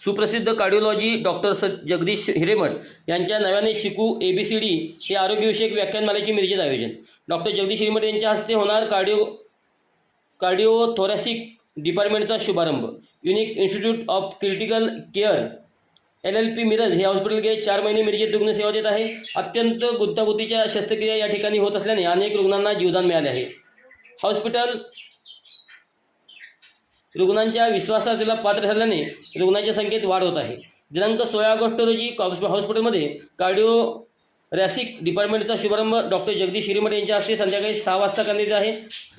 सुप्रसिद्ध cardiology doctor स जगदीश हिरेमठ यांच्या नव्याने शिकू ए बी सी डी हे आरोग्यविषयक व्याख्यानमालेचे मिरजेत आयोजन. डॉक्टर जगदीश हिरेमठ यांच्या हस्ते होणार कार्डिओ कार्डिओथोरॅसिक डिपार्टमेंटचा शुभारंभ. Unique institute of critical care L L P Miraj हे हॉस्पिटल गेले चार महिने मिरजेत रुग्णसेवा देत आहे. अत्यंत गुंतागुंतीच्या शस्त्रक्रिया या ठिकाणी होत असल्याने अनेक रुग्णांना जीवदान मिळाले आहे. हॉस्पिटल रुग्णांच्या विश्वासाला पात्र ठरल्याने रुग्णांच्या संख्येत वाढ होत आहे. दिनांक सोळा ऑगस्ट रोजी कॉप्स- हॉस्पिटलमध्ये कार्डिओ रॅसिक डिपार्टमेंटचा शुभारंभ डॉक्टर जगदीश शिरीमठ यांच्या हस्ते संध्याकाळी सहा वाजता करण्यात येत आहे.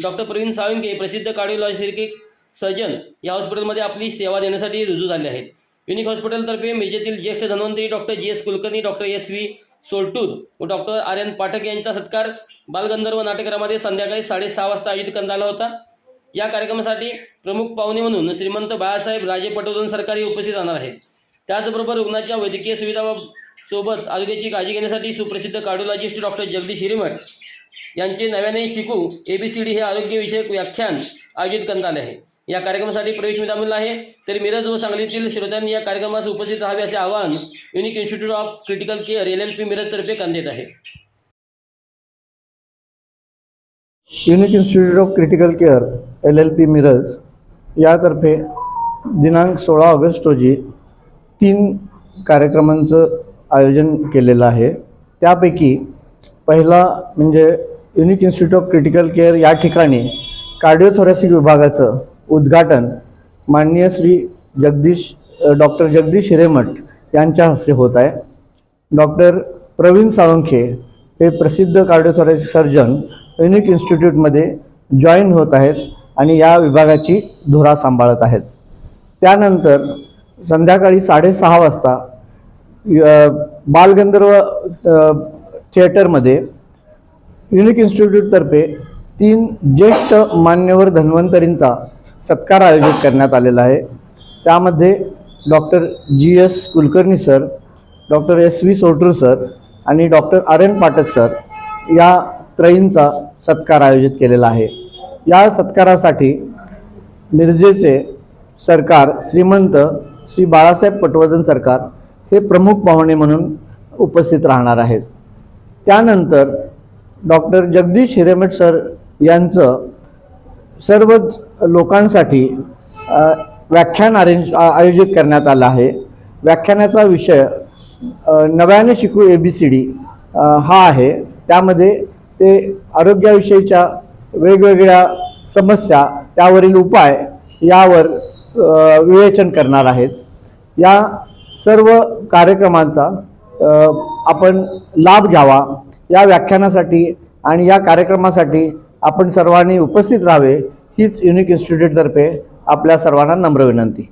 डॉक्टर प्रवीण साळुंके प्रसिद्ध कार्डिओलॉजिक सर्जन या हॉस्पिटलमध्ये आपली सेवा देण्यासाठी रुजू झाले आहेत. युनिक हॉस्पिटलतर्फे मिरजेतील ज्येष्ठ Dhanvantari doctor G S Kulkarni doctor S V Soltur व डॉक्टर आर्यन पाठक यांचा सत्कार बालगंधर्व नाटकरामध्ये संध्याकाळी साडेसहा वाजता आयोजित करण्यात आला होता. या कार्यक्रमासाठी प्रमुख पाहुणे म्हणून श्रीमंत बाळासाहेब राजे पटवर्धन सरकारी उपस्थित राहणार आहेत. त्याचबरोबर रुग्णाच्या वैद्यकीय सुविधा सोबत आरोग्याची काळजी घेण्यासाठी सुप्रसिद्ध कार्डिओलॉजिस्ट डॉक्टर जगदीश हिरेमठ यांचे नव्याने शिकू ए बी सी डी हे आरोग्यविषयक व्याख्यान आयोजित करण्यात आले आहे. या कार्यक्रमासाठी प्रवेश मिळालेला आहे. तरी मिरज व सांगलीतील श्रोत्यांनी या कार्यक्रमास उपस्थित राहावे असे आवाहन unique institute of critical care L L P मिरजतर्फे करण्यात येत आहे. Unique institute of critical care L L P Miraj यातर्फे दिनांक सोळा ऑगस्ट रोजी तीन कार्यक्रमांचं आयोजन केलेलं आहे. त्यापैकी पहिला म्हणजे unique institute of critical care या ठिकाणी कार्डिओथोरॅसिक विभागाचं उद्घाटन माननीय श्री जगदीश डॉक्टर जगदीश हिरेमठ यांच्या हस्ते होत आहे. डॉक्टर प्रवीण साळुंखे हे प्रसिद्ध कार्डिओथोरॅसिक सर्जन युनिक इन्स्टिट्यूटमध्ये जॉईन होत आहेत. आणि या विभागाची धुरा सांभाळत आहेत. त्यानंतर संध्याकाळी साडेसहा वाजता बालगंधर्व थिएटरमध्ये युनिक इन्स्टिट्यूटतर्फे तीन ज्येष्ठ मान्यवर धन्वंतरींचा सत्कार आयोजित करण्यात आलेला आहे. त्यामध्ये doctor G S Kulkarni sir doctor S V Sotaru sir आणि doctor R N Pathak sir या त्रयींचा सत्कार आयोजित केलेला आहे. या सत्कारासाठी मिरजेचे सरकार श्रीमंत श्री बाळासाहेब पटवर्धन सरकार हे प्रमुख पाहुणे म्हणून उपस्थित राहणार आहेत. त्यानंतर डॉक्टर जगदीश हिरेमठ सर यांचं सर्व लोकांसाठी व्याख्यान अरेंज आयोजित करण्यात आलं आहे. व्याख्यानाचा विषय नव्याने शिकू ए बी सी डी हा आहे. त्यामध्ये ते आरोग्याविषयीच्या वेगवेगळ्या समस्या त्यावरील उपाय यावर विवेचन करणार आहेत. या सर्व कार्यक्रमांचा आपण लाभ घ्यावा. या व्याख्यानासाठी आणि या कार्यक्रमासाठी आपण सर्वांनी उपस्थित राहावे हीच युनिक इन्स्टिट्यूटतर्फे आपल्या सर्वांना नम्र विनंती.